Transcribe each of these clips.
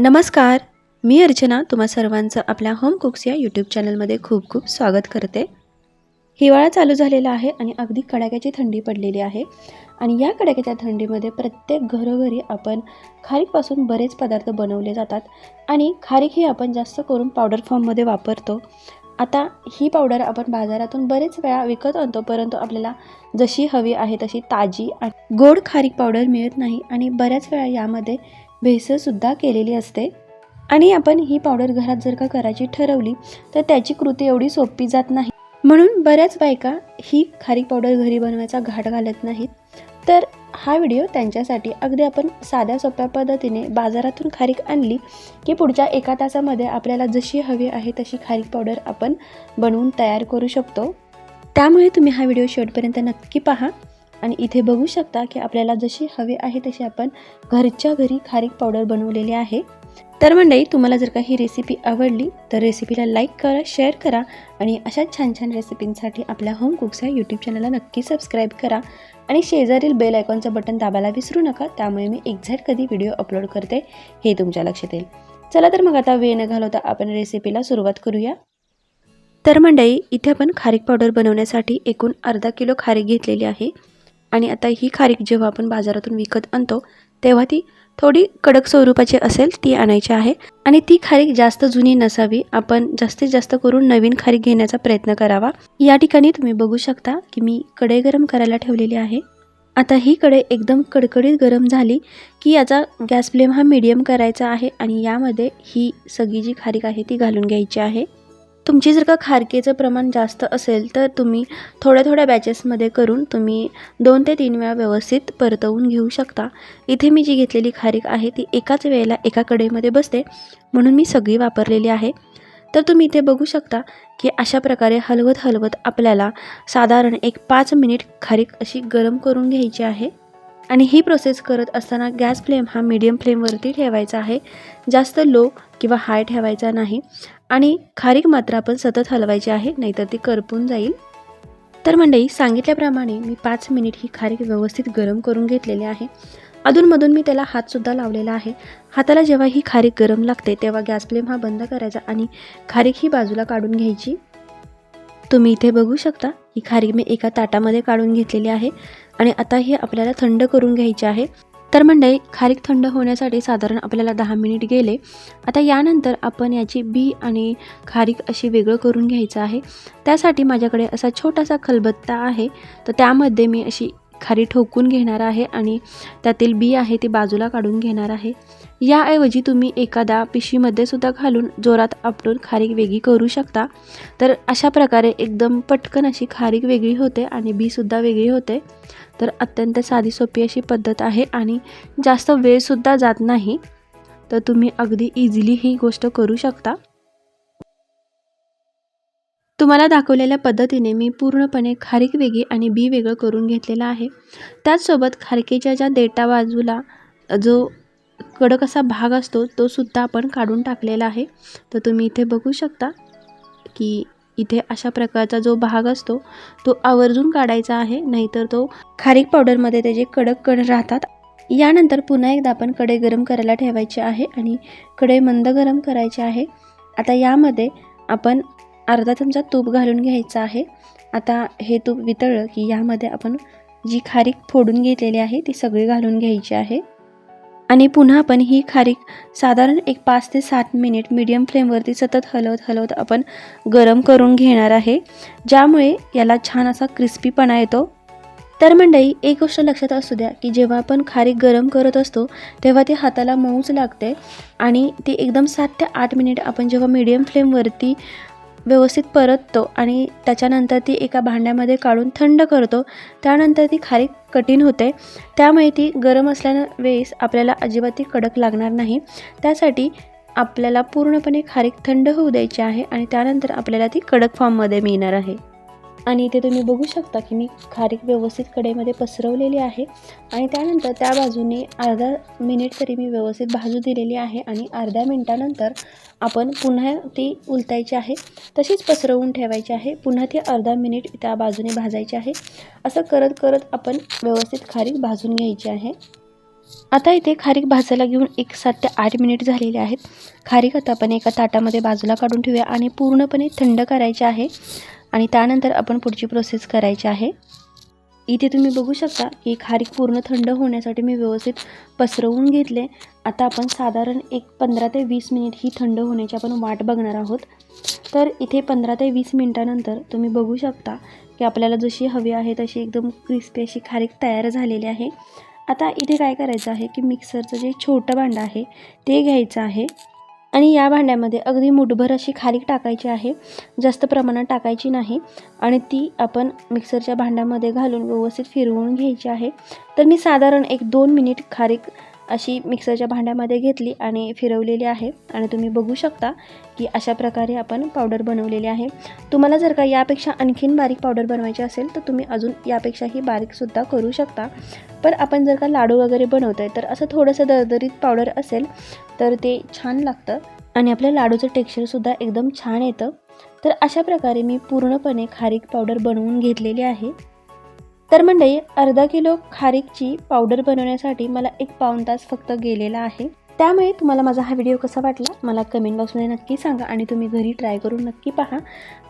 नमस्कार मी अर्चना तुम्हा सर्वांचं आपल्या होम कुक्स या यूट्यूब चॅनलमध्ये खूप खूप स्वागत करते. हिवाळा चालू झालेला आहे आणि अगदी कडाक्याची थंडी पडलेली आहे. आणि या कडाक्याच्या थंडीमध्ये प्रत्येक घरोघरी आपण खारीकपासून बरेच पदार्थ बनवले जातात आणि खारीक ही आपण जास्त करून पावडर फॉर्ममध्ये वापरतो. आता ही पावडर आपण बाजारातून बरेच वेळा विकत आणतो परंतु आपल्याला जशी हवी आहे तशी ताजी आणि गोड खारीक पावडर मिळत नाही आणि बऱ्याच वेळा यामध्ये भेसळसुद्धा केलेली असते. आणि आपण ही पावडर घरात जर का करायची ठरवली तर त्याची कृती एवढी सोपी जात नाही. म्हणून बऱ्याच बायका ही खारीक पावडर घरी बनवायचा घाट घालत नाहीत. तर हा व्हिडिओ त्यांच्यासाठी अगदी आपण साध्या सोप्या पद्धतीने बाजारातून खारीक आणली की पुढच्या एका तासामध्ये आपल्याला जशी हवी आहे तशी खारीक पावडर आपण बनवून तयार करू शकतो. त्यामुळे तुम्ही हा व्हिडिओ शेवटपर्यंत नक्की पहा. आणि इथे बघू शकता की आपल्याला जशी हवी आहे तशी आपण घरच्या घरी खारीक पावडर बनवलेली आहे. तर मंडळी तुम्हाला जर का ही रेसिपी आवडली तर रेसिपीला लाईक करा शेअर करा आणि अशा छान छान रेसिपींसाठी आपल्या होम कुक्स या यूट्यूब चॅनलला नक्की सबस्क्राईब करा. आणि शेजारील बेल आयकॉनचं बटन दाबायला विसरू नका त्यामुळे मी एक्झॅक्ट कधी व्हिडिओ अपलोड करते हे तुमच्या लक्षात येईल. चला तर मग आता वेळ न घालवता आपण रेसिपीला सुरुवात करूया. तर मंडळी इथे आपण खारीक पावडर बनवण्यासाठी एकूण अर्धा किलो खारीक घेतलेली आहे. आणि आता ही खारीक जेव्हा आपण बाजारातून विकत आणतो तेव्हा ती थोडी कडक स्वरूपाची असेल ती आणायची आहे. आणि ती खारीक जास्त जुनी नसावी. आपण जास्तीत जास्त करून नवीन खारीक घेण्याचा प्रयत्न करावा. या ठिकाणी तुम्ही बघू शकता की मी कढई गरम करायला ठेवलेली आहे. आता ही कढई एकदम कडकडीत गरम झाली की याचा गॅस फ्लेम हा मीडियम करायचा आहे आणि यामध्ये ही सगळी जी खारीक आहे ती घालून घ्यायची आहे. तुमची जर का खारकेचं प्रमाण जास्त असेल तर तुम्ही थोड्या थोड्या बॅचेसमध्ये करून तुम्ही दोन ते तीन वेळा व्यवस्थित परतवून घेऊ शकता. इथे मी जी घेतलेली खारीक आहे ती एकाच वेळेला एका कडेमध्ये बसते. म्हणून मी सगळी वापरलेली आहे. तर तुम्ही इथे बघू शकता की अशा प्रकारे हलवत हलवत आपल्याला साधारण एक पाच मिनिट खारीक अशी गरम करून घ्यायची आहे. आणि ही प्रोसेस करत असताना गॅस फ्लेम हा मीडियम फ्लेमवरती ठेवायचा आहे. जास्त लो किंवा हाय ठेवायचा नाही. आणि खारीक मात्र आपण सतत हलवायची आहे नाहीतर ती करपून जाईल. तर मंडळी सांगितल्याप्रमाणे मी पाच मिनिट ही खारीक व्यवस्थित गरम करून घेतलेली आहे. अधूनमधून मी त्याला हातसुद्धा लावलेला आहे. हाताला जेव्हा ही खारीक गरम लागते तेव्हा गॅस फ्लेम हा बंद करायचा आणि खारीक ही बाजूला काढून घ्यायची. तुम्ही इथे बघू शकता ही खारीक मी एका ताटामध्ये काढून घेतलेली आहे आणि आता ही आपल्याला थंड करून घ्यायची आहे. तर मंडळी खारीक थंड होण्यासाठी साधारण आपल्याला दहा मिनिट गेले. आता यानंतर आपण याची बी आणि खारीक अशी वेगळं करून घ्यायचं आहे. त्यासाठी माझ्याकडे असा छोटासा खलबत्ता आहे. तर त्यामध्ये मी अशी खारी ठोकून घेणार आहे आणि त्यातील बी आहे ती बाजूला काढून घेणार आहे. याऐवजी तुम्ही एखादा पिशवीमध्ये सुद्धा घालून जोरात आपटून खारीक वेगळी करू शकता. तर अशा प्रकारे एकदम पटकन अशी खारीक वेगळी होते आणि बीसुद्धा वेगळी होते. तर अत्यंत साधी सोपी अशी पद्धत आहे आणि जास्त वेळसुद्धा जात नाही. तर तुम्ही अगदी इझिली ही गोष्ट करू शकता. तुम्हाला दाखवलेल्या पद्धतीने मी पूर्णपणे खारीक वेगळी आणि बी वेगळं करून घेतलेलं आहे. त्याचसोबत खारकेच्या ज्या देटा बाजूला जो कडक असा भाग असतो तो सुद्धा आपण काढून टाकलेला आहे. तर तुम्ही इथे बघू शकता की इथे अशा प्रकारचा जो भाग असतो तो आवर्जून काढायचा आहे नाहीतर तो खारीक पावडरमध्ये त्याचे कडक कण राहतात यानंतर पुन्हा एकदा आपण कढई गरम करायला ठेवायचे आहे आणि कढई मंद गरम करायचे आहे. आता यामध्ये आपण अर्धा चमचा तूप घालून घ्यायचं आहे. आता हे तूप वितळलं की यामध्ये आपण जी खारीक फोडून घेतलेली आहे ती सगळी घालून घ्यायची आहे. आणि पुन्हा आपण ही खारीक साधारण एक पाच ते सात मिनिट मीडियम फ्लेमवरती सतत हलवत हलवत आपण गरम करून घेणार आहे. ज्यामुळे याला छान असा क्रिस्पीपणा येतो. तर मंडळी एक गोष्ट लक्षात असू द्या की जेव्हा आपण खारीक गरम करत असतो तेव्हा ती हाताला मऊच लागते. आणि ती एकदम सात ते आठ मिनिट आपण जेव्हा मीडियम फ्लेमवरती व्यवस्थित परततो आणि त्याच्यानंतर ती एका भांड्यामध्ये काढून थंड करतो. त्यानंतर ती खारीक कठीण होते. त्यामुळे ती गरम असल्यानं वेळेस आपल्याला अजिबात ती कडक लागणार नाही. त्यासाठी आपल्याला पूर्णपणे खारीक थंड होऊ द्यायची आहे आणि त्यानंतर आपल्याला ती कडक फॉर्ममध्ये मिळणार आहे. आणि इथे तुम्ही बघू शकता की मी खारीक व्यवस्थित कडेमध्ये पसरवलेली आहे. आणि त्यानंतर त्या बाजूने अर्धा मिनिट तरी मी व्यवस्थित भाजू दिलेली आहे आणि अर्ध्या मिनटानंतर आपण पुन्हा ती उलटायची आहे. तशीच पसरवून ठेवायची आहे. पुन्हा ती अर्धा मिनिट त्या बाजूने भाजायची आहे. असं करत करत आपण व्यवस्थित खारीक भाजून घ्यायची आहे. आता इथे खारीक भाजायला घेऊन एक सात ते आठ मिनिट झालेले आहेत. खारीक आता आपण एका ताटामध्ये बाजूला काढून ठेवूया आणि पूर्णपणे थंड करायचे आहे. आणि त्यानंतर आपण पुढची प्रोसेस करायची आहे. इथे तुम्ही बघू शकता की खारीक पूर्ण थंड होण्यासाठी मी व्यवस्थित पसरवून घेतले. आता आपण साधारण एक पंधरा ते वीस मिनिट ही थंड होण्याची आपण वाट बघणार आहोत. तर इथे पंधरा ते वीस मिनिटानंतर तुम्ही बघू शकता की आपल्याला जशी हवी आहे तशी एकदम क्रिस्पी अशी खारीक तयार झालेली आहे. आता इथे काय करायचं आहे की मिक्सरचं जे छोटं भांडं आहे ते घ्यायचं आहे. आणि या भांड्यामध्ये अगदी मुठभर अशी खारीक टाकायची आहे. जास्त प्रमाणात टाकायची नाही. आणि ती आपण मिक्सरच्या भांड्यामध्ये घालून व्यवस्थित फिरवून घ्यायची आहे. तर मी साधारण एक दोन मिनिट खारीक अशी मिक्सरच्या भांड्यामध्ये घेतली आणि फिरवलेली आहे. आणि तुम्ही बघू शकता की अशा प्रकारे आपण पावडर बनवलेली आहे. तुम्हाला जर का यापेक्षा आणखीन बारीक पावडर बनवायची असेल तर तुम्ही अजून यापेक्षाही बारीकसुद्धा करू शकता. पण आपण जर का लाडू वगैरे बनवतो आहे तर असं थोडंसं दरदरीत पावडर असेल तर ते छान लागतं. आणि आपल्या लाडूचं टेक्स्चरसुद्धा एकदम छान येतं. तर अशा प्रकारे मी पूर्णपणे खारीक पावडर बनवून घेतलेली आहे. तर मंडळी अर्धा किलो खारीकची पावडर बनवण्यासाठी मला एक पाऊण तास फक्त गेलेला आहे. त्यामुळे तुम्हाला माझा हा व्हिडिओ कसा वाटला मला कमेंट बॉक्समध्ये नक्की सांगा आणि तुम्ही घरी ट्राय करून नक्की पहा.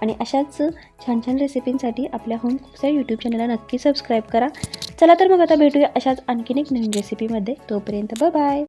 आणि अशाच छान छान रेसिपींसाठी आपल्या होम कुकच्या यूट्यूब चॅनलला नक्की सबस्क्राईब करा. चला तर मग आता भेटूया अशाच आणखीन एक नवीन रेसिपीमध्ये तोपर्यंत बाय